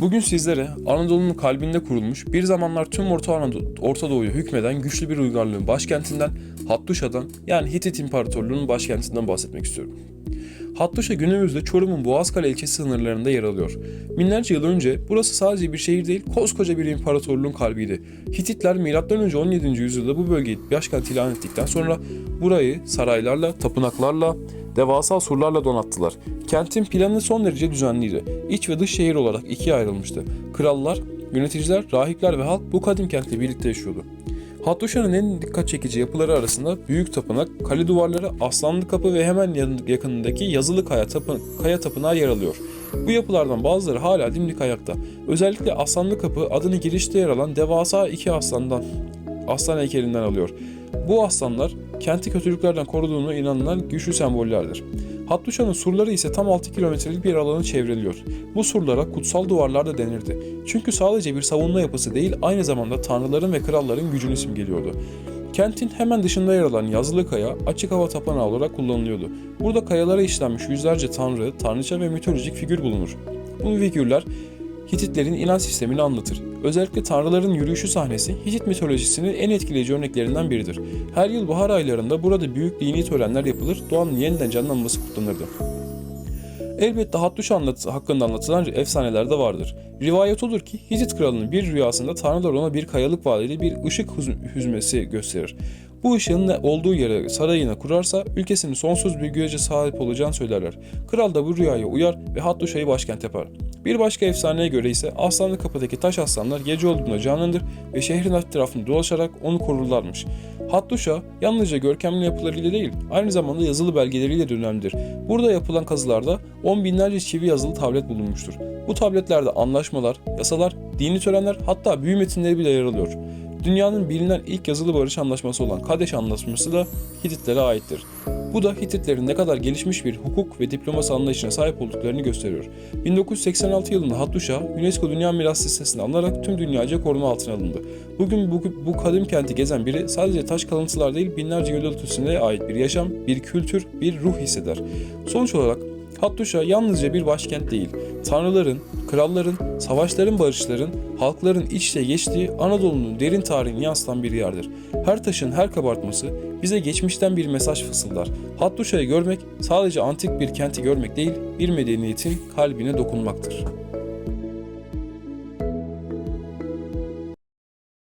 Bugün sizlere Anadolu'nun kalbinde kurulmuş, bir zamanlar tüm Orta, Anadolu, Orta Doğu'yu hükmeden güçlü bir uygarlığın başkentinden Hattuşa'dan yani Hitit İmparatorluğu'nun başkentinden bahsetmek istiyorum. Hattuşa günümüzde Çorum'un Boğazkale ilçesi sınırlarında yer alıyor. Binlerce yıl önce burası sadece bir şehir değil, koskoca bir imparatorluğun kalbiydi. Hititler M.Ö. 17. yüzyılda bu bölgeyi başkent ilan ettikten sonra burayı saraylarla, tapınaklarla, devasa surlarla donattı. Kentin planı son derece düzenliydi. İç ve dış şehir olarak ikiye ayrılmıştı. Krallar, yöneticiler, rahipler ve halk bu kadim kentle birlikte yaşıyordu. Hattuşa'nın en dikkat çekici yapıları arasında büyük tapınak, kale duvarları, aslanlı kapı ve hemen yakınındaki yazılı kaya, tapı- kaya tapınağı yer alıyor. Bu yapılardan bazıları hala dimdik ayakta. Özellikle aslanlı kapı adını girişte yer alan devasa iki aslandan, aslan heykelinden alıyor. Bu aslanlar kenti kötülüklerden koruduğunu inanılan güçlü sembollerdir. Hattuşa'nın surları ise tam 6 kilometrelik bir alanı çevreliyor. Bu surlara kutsal duvarlar da denirdi. Çünkü sadece bir savunma yapısı değil aynı zamanda tanrıların ve kralların gücünü simgeliyordu. Kentin hemen dışında yer alan yazılı kaya açık hava tapınağı olarak kullanılıyordu. Burada kayalara işlenmiş yüzlerce tanrı, tanrıça ve mitolojik figür bulunur. Bu figürler Hititlerin inanç sistemini anlatır. Özellikle tanrıların yürüyüşü sahnesi Hitit mitolojisinin en etkileyici örneklerinden biridir. Her yıl bahar aylarında burada büyük dini törenler yapılır, doğanın yeniden canlanması kutlanırdı. Elbette Hattuş anlat hakkında anlatılan efsaneler de vardır. Rivayet odur ki Hitit kralının bir rüyasında tanrılar ona bir kayalık vadeli bir ışık hüz- hüzmesi gösterir. Bu ışığın olduğu yere sarayına kurarsa ülkesinin sonsuz bir güce sahip olacağını söylerler. Kral da bu rüyaya uyar ve Hattuşa'yı başkent yapar. Bir başka efsaneye göre ise Aslanlı Kapı'daki taş aslanlar gece olduğunda canlanır ve şehrin etrafında dolaşarak onu korurlarmış. Hattuşa yalnızca görkemli yapılarıyla değil, aynı zamanda yazılı belgeleriyle de önemlidir. Burada yapılan kazılarda on binlerce çivi yazılı tablet bulunmuştur. Bu tabletlerde anlaşmalar, yasalar, dini törenler hatta büyü metinleri bile yer alıyor. Dünyanın bilinen ilk yazılı barış anlaşması olan Kadeş Anlaşması da Hititlere aittir. Bu da Hititlerin ne kadar gelişmiş bir hukuk ve diplomasi anlayışına sahip olduklarını gösteriyor. 1986 yılında Hattuşa, UNESCO Dünya Miras Listesi'ne alınarak tüm dünyaca koruma altına alındı. Bugün bu, bu kadim kenti gezen biri sadece taş kalıntılar değil binlerce yıl ötesine ait bir yaşam, bir kültür, bir ruh hisseder. Sonuç olarak Hattuşa yalnızca bir başkent değil, tanrıların, kralların, savaşların, barışların, halkların iç geçtiği Anadolu'nun derin tarihini yansıtan bir yerdir. Her taşın her kabartması bize geçmişten bir mesaj fısıldar. Hattuşa'yı görmek sadece antik bir kenti görmek değil, bir medeniyetin kalbine dokunmaktır.